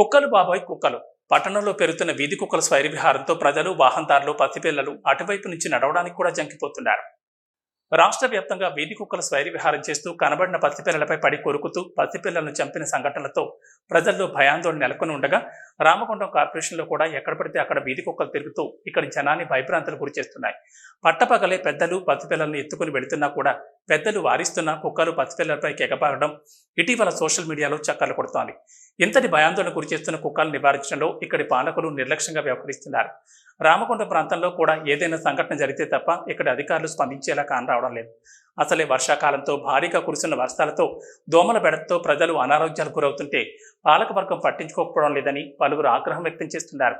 కుక్కలు బాబాయ్ కుక్కలు. పట్టణంలో పెరుగుతున్న వీధి కుక్కల స్వైర విహారంతో ప్రజలు వాహనదారులు పసిపిల్లలు అటువైపు నుంచి నడవడానికి కూడా జంకిపోతున్నారు. రాష్ట్ర వ్యాప్తంగా వీధి కుక్కల స్వైర విహారం చేస్తూ కనబడిన పసిపిల్లలపై పడి కొరుకుతూ పసిపిల్లలను చంపిన సంఘటనలతో ప్రజల్లో భయాందోళన నెలకొని ఉండగా రామగుండం కార్పొరేషన్లో కూడా ఎక్కడ పడితే అక్కడ వీధి కుక్కలు తిరుగుతూ ఇక్కడ జనాన్ని భయభ్రాంతులు గురి చేస్తున్నాయి. పట్టపగలే పెద్దలు పసిపిల్లలను ఎత్తుకుని వెళుతున్నా కూడా పెద్దలు వారిస్తున్న కుక్కలు పసిపిల్లలపై ఎగబాగడం ఇటీవల సోషల్ మీడియాలో చక్కర్లు కొడుతోంది. ఇంతటి భయాందోళన గురి చేస్తున్న కుక్కలను నివారించడంలో ఇక్కడి పాలకులు నిర్లక్ష్యంగా వ్యవహరిస్తున్నారు. రామకొండ ప్రాంతంలో కూడా ఏదైనా సంఘటన జరిగితే తప్ప ఇక్కడ అధికారులు స్పందించేలా కానరావడం లేదు. అసలే వర్షాకాలంతో భారీగా కురుస్తున్న వర్షాలతో దోమల బెడతతో ప్రజలు అనారోగ్యాలకు గురవుతుంటే పాలకవర్గం పట్టించుకోకపోవడం లేదని పలువురు ఆగ్రహం వ్యక్తం చేస్తున్నారు.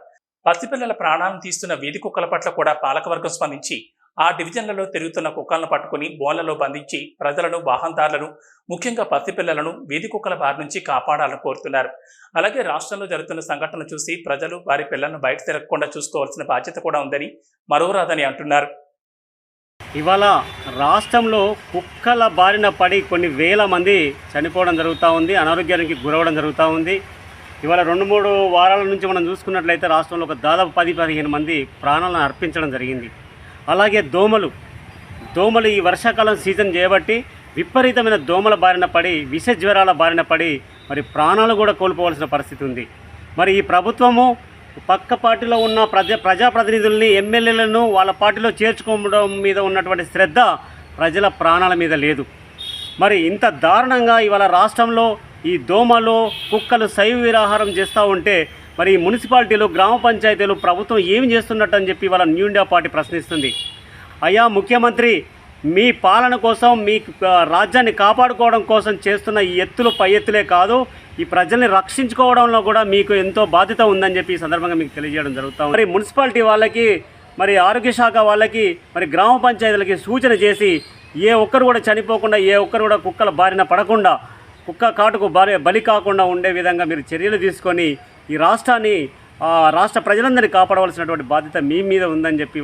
పసిపిల్లల ప్రాణాలను తీస్తున్న వీధి కుక్కల పట్ల కూడా పాలకవర్గం స్పందించి ఆ డివిజన్లలో తిరుగుతున్న కుక్కలను పట్టుకుని బోన్లలో బంధించి ప్రజలను వాహనదారులను ముఖ్యంగా పసిపిల్లలను వీధి కుక్కల బారి నుంచి కాపాడాలని కోరుతున్నారు. అలాగే రాష్ట్రంలో జరుగుతున్న సంఘటనలు చూసి ప్రజలు వారి పిల్లలను బయట తిరగకుండా చూసుకోవాల్సిన బాధ్యత కూడా ఉందని మరోరాదని అంటున్నారు. ఇవాళ రాష్ట్రంలో కుక్కల బారిన పడి కొన్ని వేల మంది చనిపోవడం జరుగుతూ ఉంది అనారోగ్యానికి గురవడం జరుగుతూ ఉంది. ఇవాళ రెండు మూడు వారాల నుంచి మనం చూసుకున్నట్లయితే రాష్ట్రంలో ఒక దాదాపు పది పదిహేను మంది ప్రాణాలను అర్పించడం జరిగింది. అలాగే దోమలు దోమలు ఈ వర్షాకాలం సీజన్ చేయబట్టి విపరీతమైన దోమల బారిన పడి విష జ్వరాల బారిన పడి మరి ప్రాణాలు కూడా కోల్పోవాల్సిన పరిస్థితి ఉంది. మరి ఈ ప్రభుత్వము పక్క పార్టీలో ఉన్న ప్రజా ప్రజాప్రతినిధుల్ని ఎమ్మెల్యేలను వాళ్ళ పార్టీలో చేర్చుకోవడం మీద ఉన్నటువంటి శ్రద్ధ ప్రజల ప్రాణాల మీద లేదు. మరి ఇంత దారుణంగా ఇవాళ రాష్ట్రంలో ఈ దోమలు కుక్కలు శైవ విరాహారం చేస్తూ ఉంటే మరి మున్సిపాలిటీలు గ్రామ పంచాయతీలు ప్రభుత్వం ఏమి చేస్తున్నట్టు అని చెప్పి వాళ్ళ న్యూ ఇండియా పార్టీ ప్రశ్నిస్తుంది. అయ్యా ముఖ్యమంత్రి మీ పాలన కోసం మీ రాజ్యాన్ని కాపాడుకోవడం కోసం చేస్తున్న ఈ ఎత్తులు పై ఎత్తులే కాదు ఈ ప్రజల్ని రక్షించుకోవడంలో కూడా మీకు ఎంతో బాధ్యత ఉందని చెప్పి ఈ సందర్భంగా మీకు తెలియజేయడం జరుగుతాం మరి మున్సిపాలిటీ వాళ్ళకి మరి ఆరోగ్య శాఖ వాళ్ళకి మరి గ్రామ పంచాయతీలకి సూచన చేసి ఏ ఒక్కరు కూడా చనిపోకుండా ఏ ఒక్కరు కూడా కుక్కల బారిన పడకుండా కుక్క కాటుకు బలి బలి కాకుండా ఉండే విధంగా మీరు చర్యలు తీసుకొని ఈ రాష్ట్రాన్ని రాష్ట్ర ప్రజలందరినీ కాపాడవలసినటువంటి బాధ్యత మీ మీద ఉందని చెప్పి